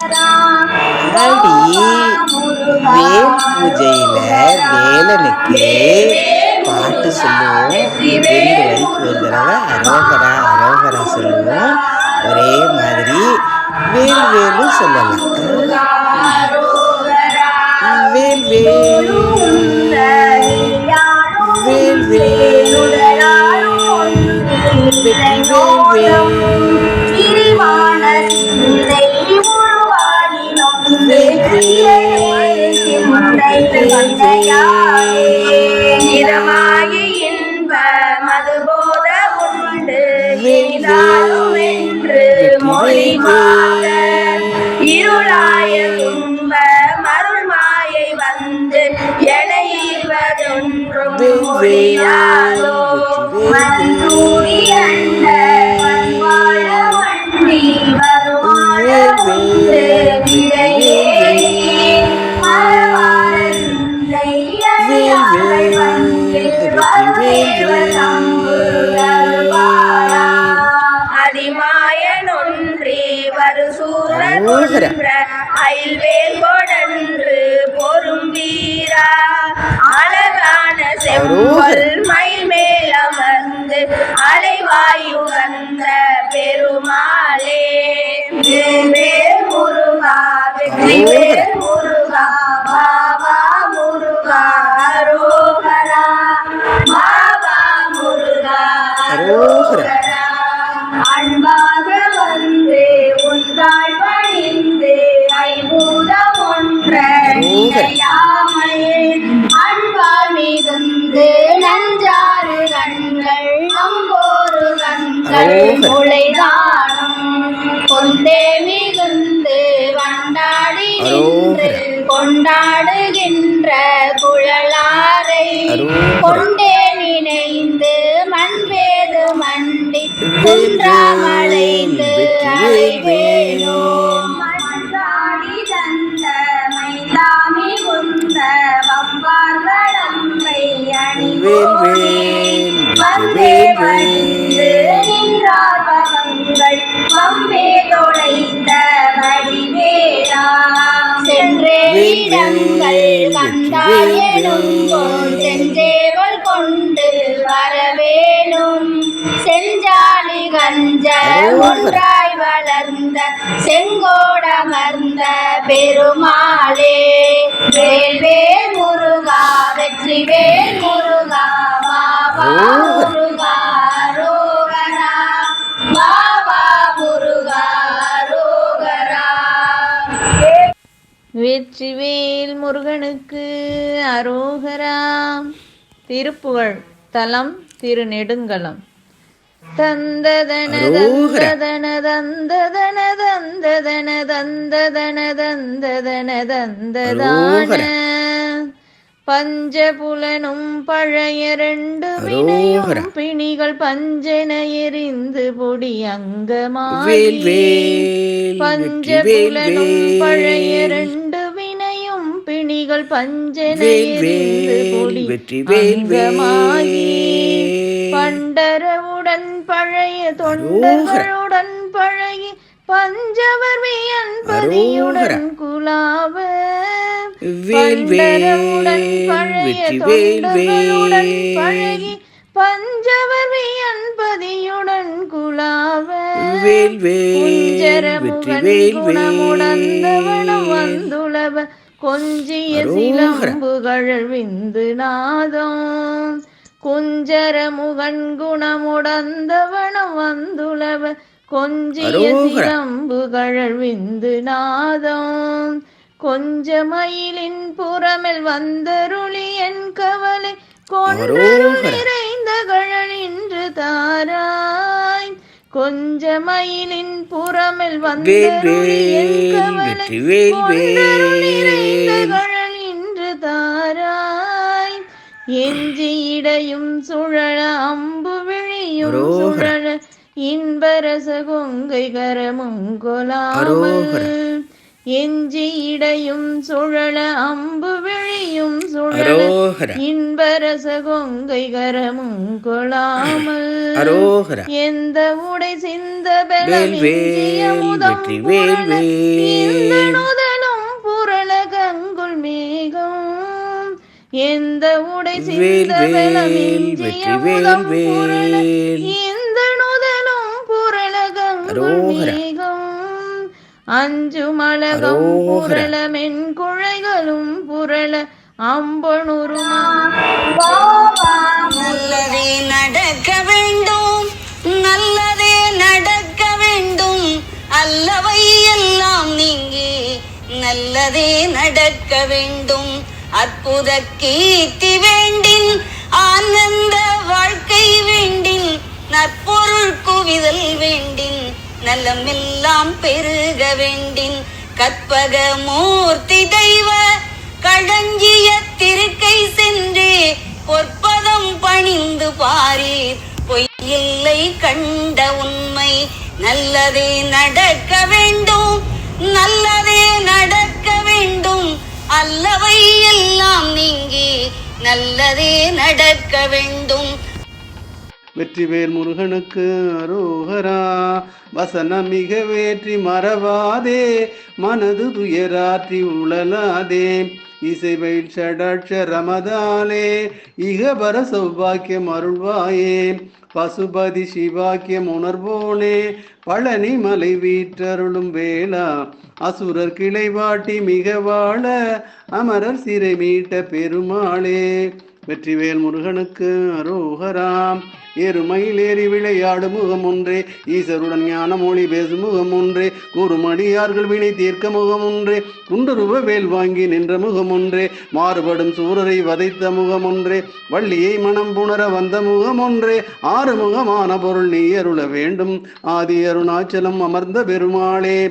ஆடி வேல் பூஜையில வேலனுக்கு பாட்டு சொல்லுவோம். ரெண்டு வரைக்கும் ஒரு தடவை அரோகரா அரோகரா சொல்லுவோம். ஒரே மாதிரி வேல் வேலும் சொல்லலாம். வேல் வேல் வேல் வேல் வெற்றி வேல் இதமாகி Cuidado. வெற்றி வேல் முருகா பாபா முருகா அரோகரா பாபா முருகா அரோகரா அன்பாக வந்து உந்தாள் பணிந்து ஒன்ற அன்பால் மிகுந்து நஞ்சாறு கண்கள் கண்கள் முளைதானம் கொண்டே கொண்டாடுகின்ற குழலாரை கொண்டே நினைந்து மண்வேது மண்டி குன்றாமலைந்து அலைவேணும் கஞ்ச ஒன்றாய் வளர்ந்த செங்கோடமர்ந்த பெருமாளே. வேல்வேல் முருகா வெற்றி வேல் முருகா பாபா முருகா ரோகரா பாபா முருகா ரோகரா வெற்றிவேல் முருகனுக்கு அரோகராம் திருப்புகழ் தலம் திருநெடுங்கலம். தந்ததன தந்ததன தந்ததன தந்ததன தந்ததன தந்ததன தந்ததான பஞ்சபுலனும் பழைய ரெண்டு வினையும் பிணிகள் பஞ்சன எரிந்து பொடி வேல் பஞ்சபுலனும் பழைய ரெண்டு வினையும் பிணிகள் பஞ்சன எரிந்து பொடி அங்கமாகி. பழைய தொண்டர்களுடன் பழகி பஞ்சவர் வியன் பதியுடன் குலாவ. வேல் பண்டரவுடன் வேல் பழைய தொண்டர்களுடன் பழகி பஞ்சவர் வியன் பதியுடன் குலாவ. வேல் வேல் குஞ்சரமுகன் வெற்றி வேல் குணமுடந்தவனம் வேல். வந்துளவ. கொஞ்சிய. சிலம்புகழல் விந்து நாதம். குஞ்சரமுகன் குணமுடந்தவனம் வந்துளவ கொஞ்சிய அரோகர. சிலம்புகழல் விந்து நாதம் கொஞ்சமயிலின் புறமில் வந்தருளி என் கவலை அரோகர. நிறைந்த கழல் இன்று தாராய் கொஞ்சமயிலின் புறமில் வேல் வந்தருளி என் கவலை நிறைந்த எஞ்சி இடையும் சுழல அம்பு விழியும். சுழல இன்பரச கொங்கை கரமும் கொலாமல். அரோகர. எஞ்சி இடையும் சுழல அம்பு விழியும் சுழல இன்பரச கொங்கை அரோகர. எந்த உடை சிந்த பலம் புரள வேல். இந்த நுதனும் புரளகம் அஞ்சும் அழகம் அரோகரா. புரள மென்குழைகளும் புரள அம்பனுருமா. நல்லதே நடக்க வேண்டும். நல்லதே நடக்க வேண்டும். அல்லவை எல்லாம் நீங்கி நல்லதே நடக்க வேண்டும். அற்புத கீர்த்தி வேண்டின் ஆனந்த வாழ்க்கை வேண்டின் நற்பொருள் குவிதல் வேண்டின் நலமெல்லாம் பெருக வேண்டின் கற்பக மூர்த்தி தெய்வ களஞ்சிய திருக்கை சென்று பொற்பதம் பணிந்து பாரீர். பொய்யில்லை கண்ட உண்மை நல்லதே நடக்க வேண்டும் நல்லதே நடக்க வேண்டும் அல்லவை எல்லாம் நீங்கி நல்லதே நடக்க வேண்டும். வெற்றிவேல் முருகனுக்கு அரோகரா வசனம் மிக வேற்றி மறவாதே மனது துயராற்றி உழலாதே. இசைவை ஷடாட்சரமதாலே இகபர சௌபாக்கியம் அருள்வாயே. பசுபதி சிவாக்கியம் உணர்வோனே பழனி மலை வீற்றருளும் வேளா அசுரர் கிளை வாட்டி மிக வாழ அமரர் சிறை மீட்ட பெருமாளே. வெற்றிவேல் முருகனுக்கு அரோகராம் எருமையில் ஏறி விளையாடும் முகம் ஒன்றே. ஈசருடன் ஞான மொழி பேசும் முகம் ஒன்றே. கூறுமடியார்கள் வினை தீர்க்க முகம் ஒன்றே. குண்டுருவ வேல் வாங்கி நின்ற முகம் ஒன்றே. மாறுபடும் சூரரை வதைத்த முகம் ஒன்றே. வள்ளியை மனம் புணர வந்த முகம் ஒன்றே. ஆறுமுகமான பொருள் நீ அருள வேண்டும். ஆதி அருணாச்சலம் அமர்ந்த பெருமாளே.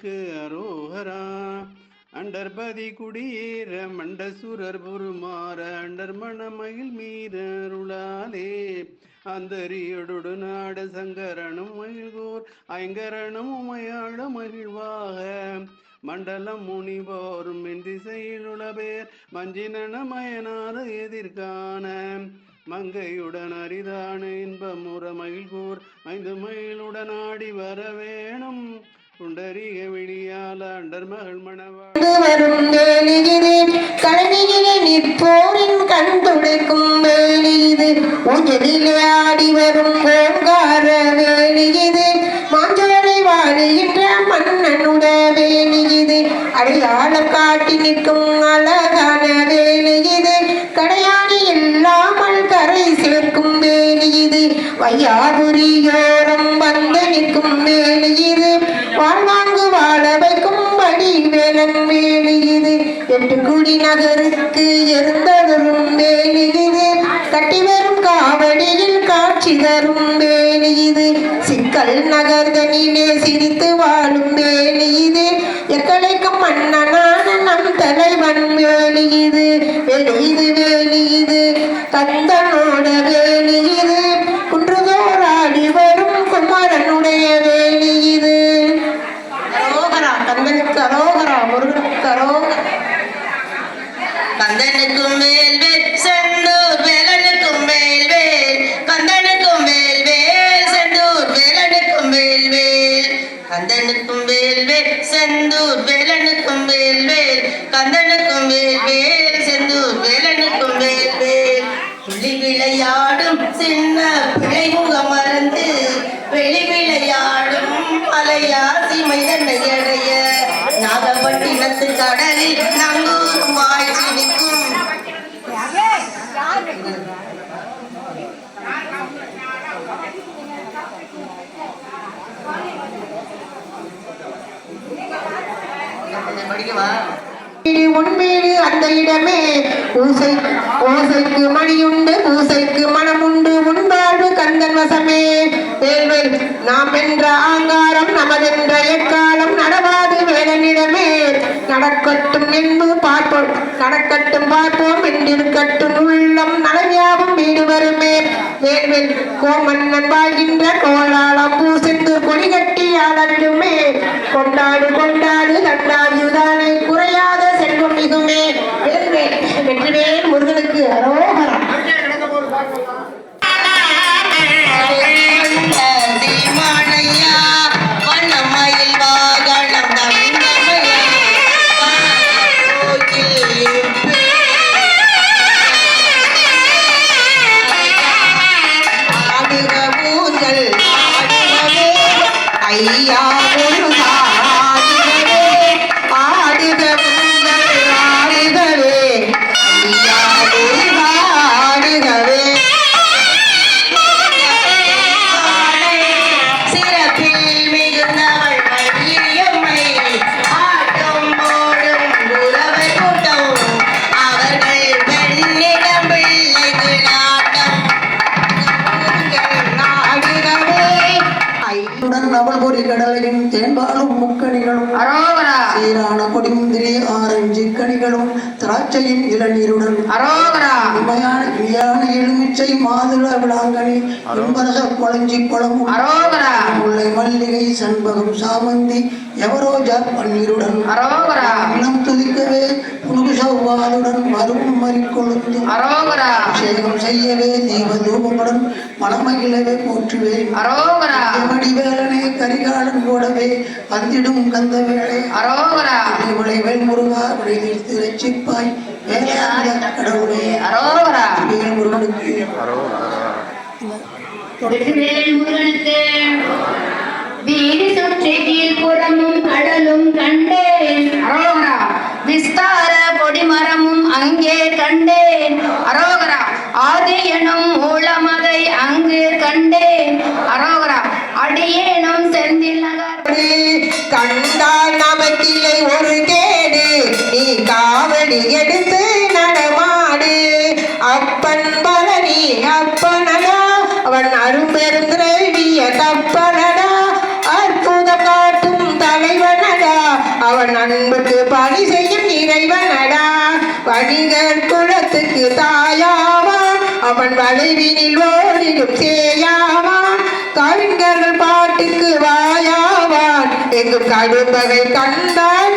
முருகனுக்கு அரோகரா அண்டர்பதி குடியேற மண்டசுரர் புருமாற அண்டர் மணமயில் மீறருளாலே அந்தரியுடு நாட சங்கரனும் மகிழ்கூர் ஐங்கரனும் உமையாட மகிழ்வாக. மண்டலம் முனிவோரும் மின் திசையிலுள்ள பேர் மஞ்சினன மயனார எதிர்கான மங்கையுடன் அரிதான இன்பமுற மகிழ்கூர் ஐந்து மயிலுடன் ஆடி வர வேணும். புண்டரீக விழியால அண்டர் மகள் மணவா. வரும் வேலியிது கழனியிலே நிற்போரின் கண் துடைக்கும் வேலியிது ஊஞ்சலிலே ஆடி வரும் ஓங்கார இது. மாஞ்சோலை வாழுகின்ற மன்னனுட வேலியிது அடையாளம் காட்டி நிற்கும் அழகான வேலியிது கடையாணி இல்லாமல் கரை சேர்க்கும் வேலை இது. வையாபுரியோ நெடுங்குடி நகருக்கு எருந்ததரும் வேலி இது கட்டி வரும் காவடியில் காட்சி தரும் வேலி இது சிக்கல் நகர்தனிலே சிரித்து வாழும் வேலி இது எக்கலைக்கும் மன்னனான நம் தலைவன் வேலி இது வேலி இது வேலி இது தந்தனோட வேலி இது சின்ன பிள்ளை முகம் மறந்து வெளி விளையாடும் மலையாசி மைதனை அடைய நாகப்பட்டினத்து கடலில் நங்கூரும் வாய்ச்சி நிற்கும். படிக்கவா? உன்மீது அந்த இடமே பூசை ஓசைக்கு மணியுண்டு பூசைக்கு மனமுண்டு நடக்கட்டும் என்று பார்ப்போம். நடக்கட்டும் பார்ப்போம் என்றிருக்கட்டும் உள்ளம் நலவியாவும் வீடு வருமே. வேல்வேல் கோமன்னன் வாழ்கின்ற கோளாளம் பூசிந்து கொடி கட்டி ஆளட்டுமே கொண்டாடு கொண்டாடு தண்டாயுதானே திராட்சையின் இளநீருடன் அரோகரா. இனிமையான இனியான எலுமிச்சை மாதுள விளாங்கனி இன்பரச குழஞ்சி பழமும் அரோகரா. முல்லை மல்லிகை சண்பகம் சாமந்தி எவரோஜா பன்னீருடன் அரோகரா. இளம் துதிக்கவே புனுகு சௌவாதுடன் மருவும் மறிக்கொழுந்து அரோகரா. அபிஷேகம் செய்யவே தீப தூபமுடன் மனமகிழவே போற்றுவேன் அரோகரா. வடிவேலனே கரிகாலன் போடவே வந்திடும் கந்த வேளை அரோகரா. இவளை வேல்முருகா விடைதீர்த்து ரட்சிப்பாய். வேலாந்த கடவுளே. அரோகரா வேல் முருகனுக்கு. முருகனுக்கு. வீடு சுற்றி கீழ்ப்புறமும் கடலும் கண்டேன். அரோகரா விஸ்தார கொடிமரமும் அங்கே கண்டேன். அரோகரா ஆதி எனும் மூலமதை அங்கு கண்டேன். அரோகரா அடியேனும் செந்தில் நகர். கண்டால் நமக்கில்லை ஒரு கேடு. எடுத்து நடமாடு. அப்பன் பழனி அப்பனடா. அவன் அரும்பெருந்திரவிய தப்பனடா. அற்புதம் காட்டும் தலைவனடா. அவன் அன்புக்கு பணி செய்யும் இறைவனடா. வணிகர் குலத்துக்கு தாயாவான் அவன் வளைவினில் ஓடிடும் சேயாவான் கவிஞர்கள் பாட்டுக்கு வாயாவான். எங்கும் கடும்பகை கண்டால்